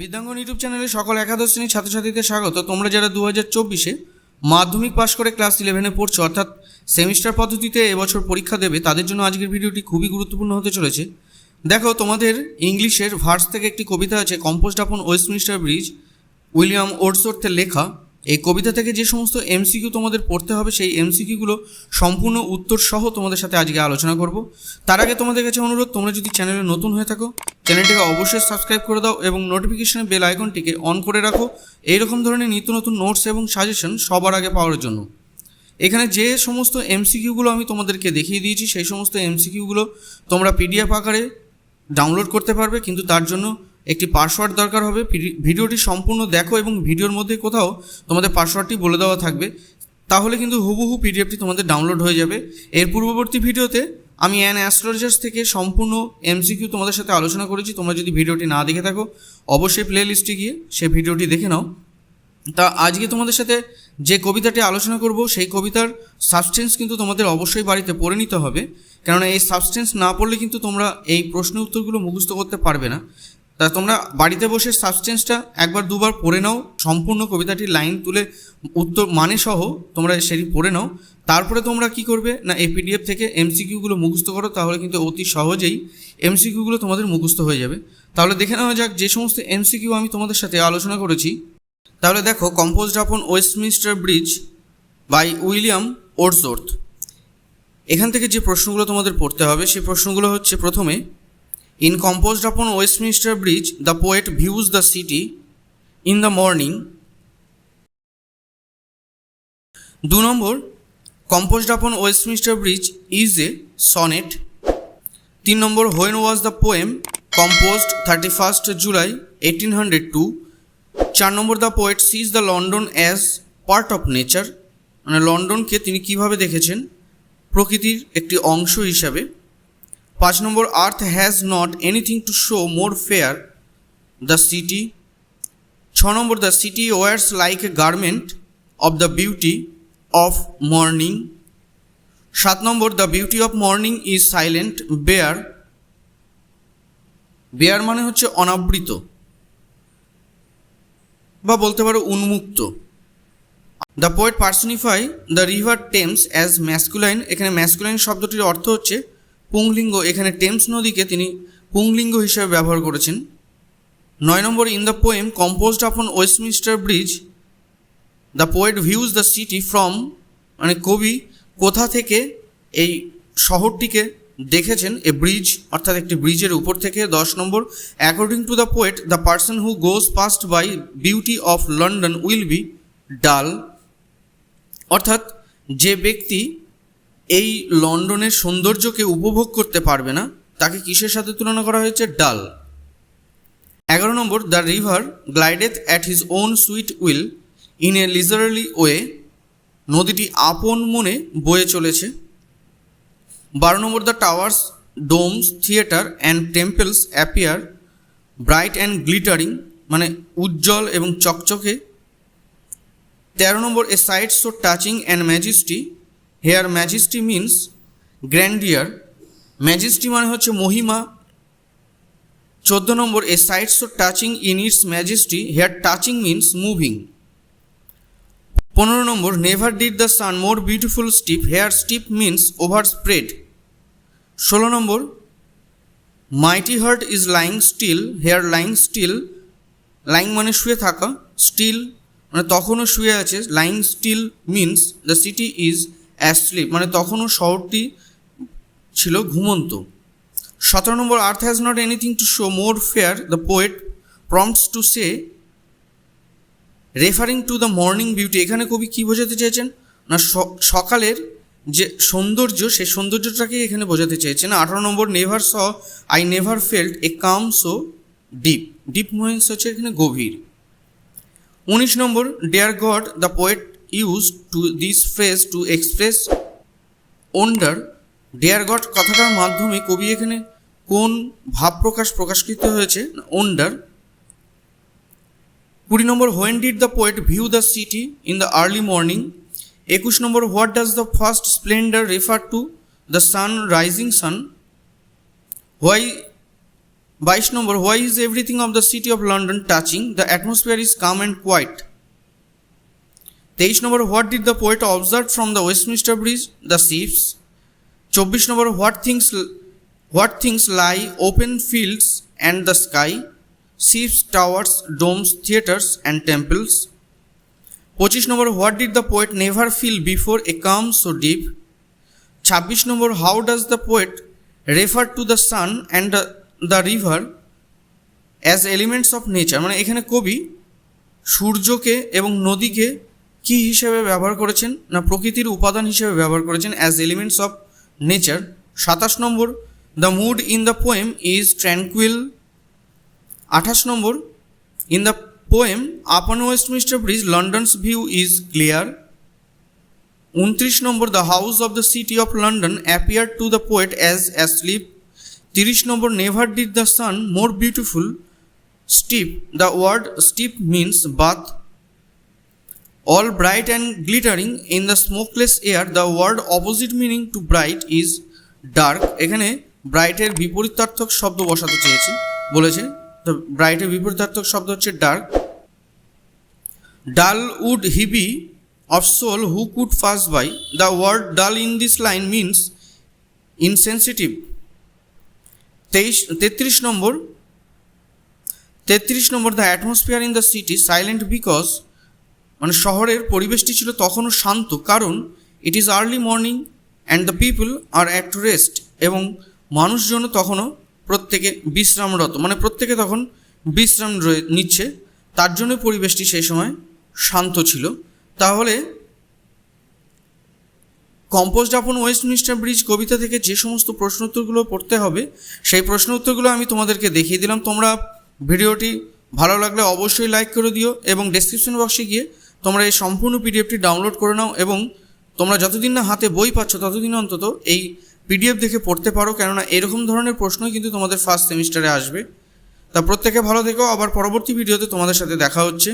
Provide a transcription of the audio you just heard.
বিদ্যাঙ্গন YouTube চ্যানেলে সকল একাদশ শ্রেণির ছাত্রছাত্রীদের স্বাগত। তোমরা যারা দু হাজার চব্বিশে মাধ্যমিক পাশ করে ক্লাস ইলেভেনে পড়ছো, অর্থাৎ সেমিস্টার পদ্ধতিতে এবছর পরীক্ষা দেবে, তাদের জন্য আজকের ভিডিওটি খুবই গুরুত্বপূর্ণ হতে চলেছে। দেখো, তোমাদের ইংলিশের ভার্স থেকে একটি কবিতা আছে কম্পোস্ট আপন ওয়েস্টমিনিস্টার ব্রিজ, উইলিয়াম ওর্ডসওর্থের লেখা। এই কবিতা থেকে যে সমস্ত এমসিকিউ তোমাদের পড়তে হবে, সেই এমসিকিউগুলো সম্পূর্ণ উত্তর সহ তোমাদের সাথে আজকে আলোচনা করব। তার আগে তোমাদের কাছে অনুরোধ, তোমরা যদি চ্যানেলে নতুন হয়ে থাকো চ্যানেলটিকে অবশ্যই সাবস্ক্রাইব করে দাও এবং নোটিফিকেশনের বেল আইকনটিকে অন করে রাখো। এইরকম ধরনের নিত্য নতুন নোটস এবং সাজেশন সবার আগে পাওয়ার জন্য। এখানে যে সমস্ত এমসিকিউগুলো আমি তোমাদেরকে দেখিয়ে দিয়েছি, সেই সমস্ত এমসিকিউগুলো তোমরা পিডিএফ আকারে ডাউনলোড করতে পারবে, কিন্তু তার জন্য একটি পাসওয়ার্ড দরকার হবে। ভিডি- ভিডিওটি সম্পূর্ণ দেখো এবং ভিডিওর মধ্যে কোথাও তোমাদের পাসওয়ার্ডটি বলে দেওয়া থাকবে। তাহলে কিন্তু হুবহু পিডিএফটি তোমাদের ডাউনলোড হয়ে যাবে। এর পূর্ববর্তী ভিডিওতে আমি অ্যান অ্যাস্ট্রোলজার্স থেকে সম্পূর্ণ এমসিকিউ তোমাদের সাথে আলোচনা করেছি। তোমরা যদি ভিডিওটি না দেখে থাকো, অবশ্যই প্লে লিস্টে গিয়ে সেই ভিডিওটি দেখে নাও। তা আজকে তোমাদের সাথে যে কবিতাটি আলোচনা করব, সেই কবিতার সাবস্টেন্স কিন্তু তোমাদের অবশ্যই বাড়িতে পড়ে নিতে হবে। কেননা এই সাবস্টেন্স না পড়লে কিন্তু তোমরা এই প্রশ্ন উত্তরগুলো মুখস্থ করতে পারবে না। তা তোমরা বাড়িতে বসে সাবস্টেন্সটা একবার দুবার পড়ে নাও, সম্পূর্ণ কবিতাটির লাইন তুলে উত্তর মানে সহ তোমরা সেটি পড়ে নাও। তারপরে তোমরা কি করবে? না, এই পিডিএফ থেকে এমসিকিউগুলো মুখস্থ করো, তাহলে কিন্তু অতি সহজেই এমসিকিউগুলো তোমাদের মুখস্থ হয়ে যাবে। তাহলে দেখে নেওয়া যাক যে সমস্ত এমসিকিউ আমি তোমাদের সাথে আলোচনা করেছি। তাহলে দেখো composed upon Westminster Bridge by William Wordsworth এখান থেকে যে প্রশ্নগুলো তোমাদের পড়তে হবে সেই প্রশ্নগুলো হচ্ছে প্রথমে in composed upon Westminster Bridge the poet views the city in the morning দু নম্বর composed upon Westminster Bridge is a sonnet তিন নম্বর when was the poem composed thirty first July eighteen hundred two চার নম্বর the poet sees the London as part of nature মানে লন্ডনকে তিনি কীভাবে দেখেছেন? প্রকৃতির একটি অংশ হিসাবে। পাঁচ নম্বর earth has not anything to show more fair the city ছ নম্বর the city wears like a garment of the beauty of morning সাত নম্বর the beauty of morning is silent bare bare মানে হচ্ছে অনাবৃত বা বলতে পারো উন্মুক্ত। The poet personify the river Thames as masculine এখানে ম্যাসকুলাইন শব্দটির অর্থ হচ্ছে পুংলিঙ্গ এখানে টেমস নদীকে তিনি পুংলিঙ্গ হিসেবে ব্যবহার করেছেন। নয় নম্বর in the poem composed upon Westminster Bridge the poet views the city from মানে কবি কোথা থেকে এই শহরটিকে দেখেছেন এ ব্রিজ অর্থাৎ একটি ব্রিজের উপর থেকে। দশ নম্বর according to the poet the person who goes past by beauty of London will be dull অর্থাৎ যে ব্যক্তি এই লন্ডনের সৌন্দর্যকে উপভোগ করতে পারবে না, তাকে কিসের সাথে তুলনা করা হয়েছে? ডাল। এগারো নম্বর, the river glideth at his own sweet will in a leisurely way, নদীটি আপন মনে বয়ে চলেছে। বারো নম্বর, the towers, domes, theatre and temples appear bright and glittering মানে উজ্জ্বল এবং চকচকে। তেরো নম্বর, a sight so touching and majesty here majesty means grandeur. Majesty মানে হচ্ছে মহিমা। চোদ্দ নম্বর, a sight so touching in its majesty, here touching means moving. পনেরো নম্বর, never did the sun more beautiful steep, here steep means overspread. ষোলো নম্বর, mighty heart is lying still, here lying still, lying মানে শুয়ে থাকা, still মানে তখনও শুয়ে আছে, lying still means the city is asleep মানে তখনও শহরটি ছিল ঘুমন্ত। সতেরো নম্বর earth has not anything to show more fair the poet prompts to say referring to the morning beauty এখানে কবি কী বোঝাতে চেয়েছেন? না সকালের যে সৌন্দর্য সেই সৌন্দর্যটাকেই এখানে বোঝাতে চেয়েছেন। আঠারো নম্বর never saw I never felt a calm so deep deep means হচ্ছে এখানে গভীর। উনিশ নম্বর dear God the poet use to this phrase to express wonder dear God কথাটার মাধ্যমে কবি এখানে কোন ভাব প্রকাশ প্রকাশিত হয়েছে? ওন্ডার কুড়ি নম্বর when did the poet view the city in the early morning একুশ নম্বর what does the first splendour refer to the sun rising sun why বাইশ নম্বর why is everything of the city of London touching the atmosphere is calm and quiet তেইশ নম্বর what did the poet observe from the Westminster Bridge? The ships. চব্বিশ নম্বর what things what things lie open fields and the sky? Ships, towers, domes, theatres and temples. পঁচিশ নম্বর what did the poet never feel before a calm so deep? ছাব্বিশ নম্বর how does the poet refer to the sun and the river as elements of nature? মানে এখানে কবি সূর্যকে এবং নদীকে কি হিসেবে ব্যবহার করেছেন না প্রকৃতির উপাদান হিসেবে ব্যবহার করেছেন অ্যাজ এলিমেন্টস অফ নেচার সাতাশ নম্বর the mood in the poem is tranquil আঠাশ নম্বর in the poem upon Westminster Bridge London's view is clear উনত্রিশ নম্বর the house of the city of London appear to the poet as asleep তিরিশ নম্বর never did the sun more beautiful steep the word steep means bathe all bright and glittering in the smokeless air the word opposite meaning to bright is dark এখানে ব্রাইটের বিপরীতার্থক শব্দ বসাতে চেয়েছে। বলেছে তো ব্রাইটের বিপরীতার্থক শব্দ হচ্ছে dark dull would he be of soul who could pass by the word dull in this line means insensitive তেইশ, তেত্রিশ নম্বর তেত্রিশ নম্বর the atmosphere in the city silent because মানে শহরের পরিবেশটি ছিল তখনও শান্ত, কারণ it is early morning and the people are at rest এবং মানুষজন তখনও প্রত্যেকে বিশ্রামরত মানে প্রত্যেকে তখন বিশ্রাম নিচ্ছে, তার জন্য পরিবেশটি সেই সময় শান্ত ছিল। তাহলে কম্পোস্ট আপন ওয়েস্টমিনিস্টার ব্রিজ কবিতা থেকে যে সমস্ত প্রশ্ন উত্তরগুলো পড়তে হবে, সেই প্রশ্ন উত্তরগুলো আমি তোমাদেরকে দেখিয়ে দিলাম। তোমরা ভিডিওটি ভালো লাগলে অবশ্যই লাইক করে দিও এবং ডেসক্রিপশন বক্সে গিয়ে তোমরা এই সম্পূর্ণ পিডিএফটি ডাউনলোড করে নাও এবং তোমরা যতদিন না হাতে বই পাচ্ছ ততদিন অন্তত এই পিডিএফ দেখে পড়তে পারো, কেননা এরকম ধরনের প্রশ্নই কিন্তু তোমাদের ফার্স্ট সেমিস্টারে আসবে। তা প্রত্যেকে ভালো থেকো, আবার পরবর্তী ভিডিওতে তোমাদের সাথে দেখা হচ্ছে।